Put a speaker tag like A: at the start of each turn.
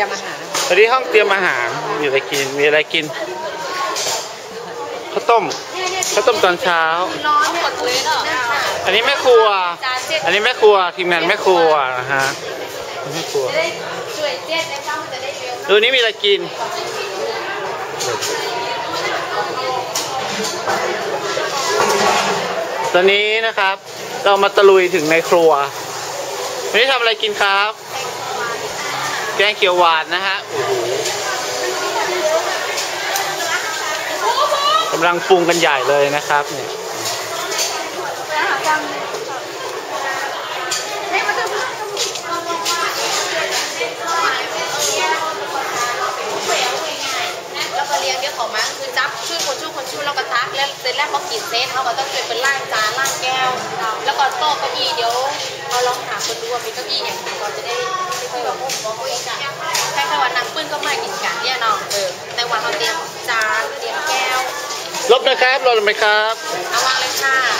A: รียมอาหาร
B: วันนี้ห้องเตรียมอาหารมีอะไรกินมีอะไรกินข้าวต้มข้าวต้มตอนเช้า
A: ร้อนหมดเลยเนาะ
B: อันนี้แม่ครัว
A: จานเจ็ด
B: อันนี้แม่ครัวทีมงานแม่ครัวนะฮะแม่ครัว
A: จะได้ช่วยเจ็ดในข้าวมันจะได้เร็ว
B: ดูนี่มีอะไรกินตอนนี้นะครับ เรามาตะลุยถึงในครัววันนี้ทำอะไรกินครับ แกงเขียวหวานนะฮะโอ้โหกำลังปรุงกันใหญ่เลยนะครับเนี่ย
A: แล้วก็เลี้ยงเดี๋ยวเขามาคือจับช่วยคนช่วยคนช่วยแล้วก็ทักแล้วเสร็จแล้วเขากินเซตเขาก็ต้องช่วยเป็นล่างจานล่างแก้ว แล้วก็โต๊ะเก้าอี้เดี๋ยวเราลองถาคนดูว่ามีเก้าอี้อย่างไรก่อนจะได้ไม่ค่อยแบบ นนักปื้นก็ไม่กินกันเนี่ยเนาะเออแต่ว่าเขาเตรียมจานเตรียมแก้ว
B: ลบนะครับลบเลยไหมครับ
A: เอาวางเลยค่ะเอออันนี้ค่ะ